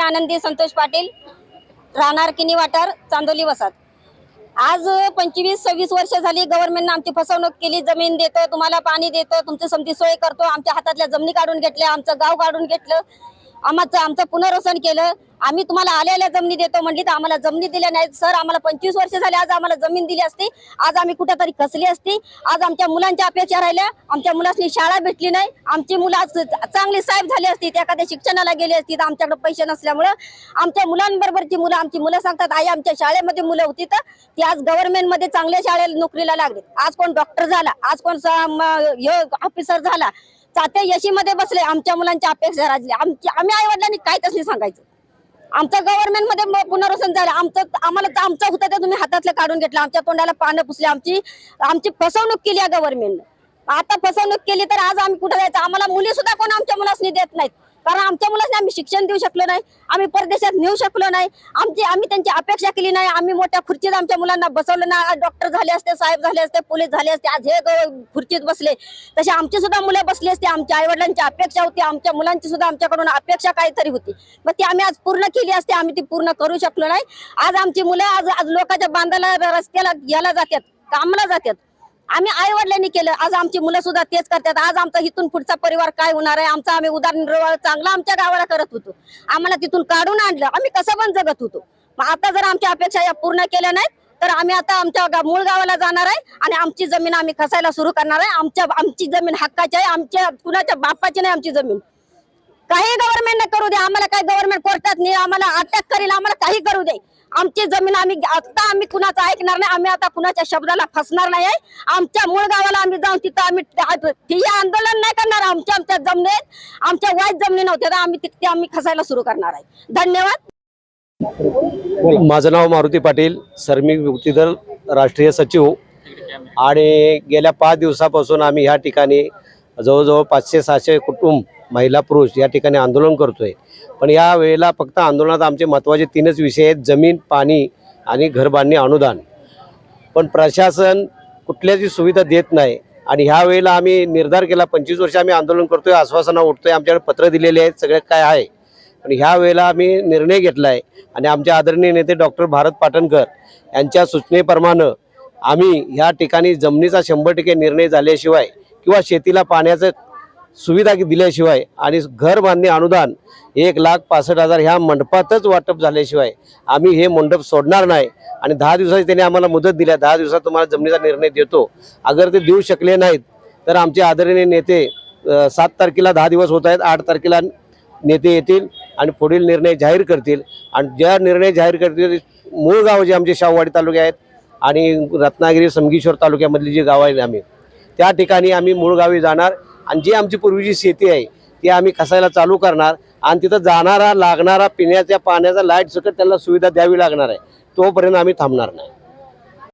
आनंदी संतोष पाटील राहणार किनी वाटार चांदोली वसात. आज पंचवीस सव्वीस वर्ष झाली गव्हर्नमेंटनं आमची फसवणूक केली जमीन देतो तुम्हाला पाणी देतो तुमची समती सोय करतो आमच्या हातातल्या जमिनी काढून घेतल्या आमचं गाव काढून घेतलं आमचं आमचं पुनर्वसन केलं. आम्ही तुम्हाला आलेल्या जमिनी देतो म्हणली तर आम्हाला जमिनी दिल्या नाहीत. सर आम्हाला पंचवीस वर्ष झाले आज आम्हाला जमीन दिली असती. आज आम्ही कुठेतरी कसली असती. आज आमच्या मुलांच्या अपेक्षा राहिल्या. आमच्या मुलांनी शाळा भेटली नाही. आमची मुलं आज चांगली साहेब झाली असती. त्या एखाद्या शिक्षणाला गेली असती. तर आमच्याकडे पैसे नसल्यामुळं आमच्या मुलांबरोबरची मुलं आमची मुलं सांगतात आई आमच्या शाळेमध्ये मुलं होती तर ती आज गव्हर्नमेंटमध्ये चांगल्या शाळेला नोकरीला लागली. आज कोण डॉक्टर झाला? आज कोण ऑफिसर झाला? चाते यशीमध्ये बसले. आमच्या मुलांच्या अपेक्षा राजली आमची आम्ही आई वडिलांनी काय तसली सांगायचं? आमचं गव्हर्नमेंटमध्ये पुनर्वसन झालं. आमचं आम्हाला तर आमचं होतं ते तुम्ही हातातलं काढून घेतलं. आमच्या तोंडाला पानं पुसली. आमची आमची फसवणूक केली आहे गव्हर्नमेंटनं आता फसवणूक केली तर आज आम्ही कुठे जायचं? आम्हाला मुली सुद्धा कोण आमच्या मुलासनी देत नाहीत. कारण आमच्या मुलांना आम्ही शिक्षण देऊ शकलो नाही आम्ही परदेशात नेऊ शकलो नाही आमची आम्ही त्यांची अपेक्षा केली नाही आम्ही मोठ्या खुर्चीत आमच्या मुलांना बसवलं ना डॉक्टर झाले असते साहेब झाले असते पोलीस झाले असते आज हे ग- खुर्चीत बसले. तसे आमची सुद्धा मुलं बसली असते आमच्या आईवडिलांची अपेक्षा होती आमच्या मुलांची सुद्धा आमच्याकडून अपेक्षा काहीतरी होती. मग ती आम्ही आज पूर्ण केली असते आम्ही ती पूर्ण करू शकलो नाही. आज आमची मुलं आज आज लोकांच्या बांधाला रस्त्याला याला जातात कामाला जातात. आम्ही आई वडिलांनी केलं. आज आमची मुलं सुद्धा तेच करतात. आज आमचा इथून पुढचा परिवार काय होणार आहे? आमचा आम्ही उदाहरण चांगला आमच्या गावाला करत होतो. आम्हाला तिथून काढून आणलं. आम्ही कसं पण जगत होतो. मग आता जर आमच्या अपेक्षा या पूर्ण केल्या नाहीत तर आम्ही आता आमच्या गा- मूळ गावाला जाणार आहे आणि आमची जमीन आम्ही खसायला सुरू करणार आहे. आमच्या आमची जमीन हक्काची आहे. आमच्या कुणाच्या बापाची नाही आमची जमीन. काही गव्हर्नमेंट करू दे. आम्हाला काय गव्हर्नमेंट कोर्टात नाही आम्हाला अटक करेल. आम्हाला काही करू दे. आमची जमीन आम्ही आता आम्ही कुणाचं ऐकणार नाही आम्ही आता कुणाच्या शब्दाला फसणार नाही आहे आमच्या मूळ गावाला आम्ही जाऊन तिथं आम्ही ठिय्या आंदोलन नाही करणार आमच्या आमच्या जमिनीत आमच्या वाईट जमिनी नव्हत्या तर आम्ही तिथे आम्ही खसायला सुरू करणार आहे. धन्यवाद. माझं नाव मारुती पाटील श्रमिक मुक्तीदल राष्ट्रीय सचिव. आणि गेल्या पाच दिवसापासून आम्ही ह्या ठिकाणी जवळजवळ पाचशे सहाशे कुटुंब महिला पुरुष या ठिकाणी आंदोलन करतोय. पण या वेळेला फक्त आंदोलनात आमचे महत्त्वाचे तीनच विषय आहेत जमीन पाणी आणि घरबांधणी अनुदान. पण प्रशासन कुठल्याची सुविधा देत नाही आणि ह्या वेळेला आम्ही निर्धार केला पंचवीस वर्ष आम्ही आंदोलन करतोय आश्वासना उठतोय आमच्याकडे पत्र दिलेले आहेत सगळे काय आहे. पण ह्या वेळेला आम्ही निर्णय घेतला आहे आणि आमचे आदरणीय नेते डॉक्टर भारत पाटणकर यांच्या सूचनेप्रमाणे आम्ही ह्या ठिकाणी जमिनीचा शंभर टक्के निर्णय झाल्याशिवाय किंवा शेतीला पाण्याचं सुविधा दिल्याशिवाय आणि घर बांधणी अनुदान एक लाख पासष्ट हजार ह्या मंडपातच वाटप झाल्याशिवाय आम्ही हे मंडप सोडणार नाही. आणि दहा दिवसाची त्यांनी आम्हाला मुदत दिल्या दहा दिवसात तुम्हाला जमिनीचा निर्णय देतो. अगर ते देऊ शकले नाहीत तर आमचे आदरणीय नेते सात तारखेला दहा दिवस होत आहेत. आठ तारखेला नेते येतील आणि पुढील निर्णय जाहीर करतील. आणि ज्या निर्णय जाहीर करतील मूळ गाव जे आमचे शाहवाडी तालुके आहेत आणि रत्नागिरी संगीश्वर तालुक्यामधली जी गावं आहेत आम्ही त्या ठिकाणी आम्ही मूळ गावी जाणार. आणि जी आमची पूर्वीची शेती आहे ती आम्ही कसायला चालू करणार आणि तिथं जाणारा लागणारा पिण्याच्या पाण्याचा लाइट सकट त्यांना सुविधा द्यावी लागणार आहे तोपर्यंत आम्ही थांबणार नाही.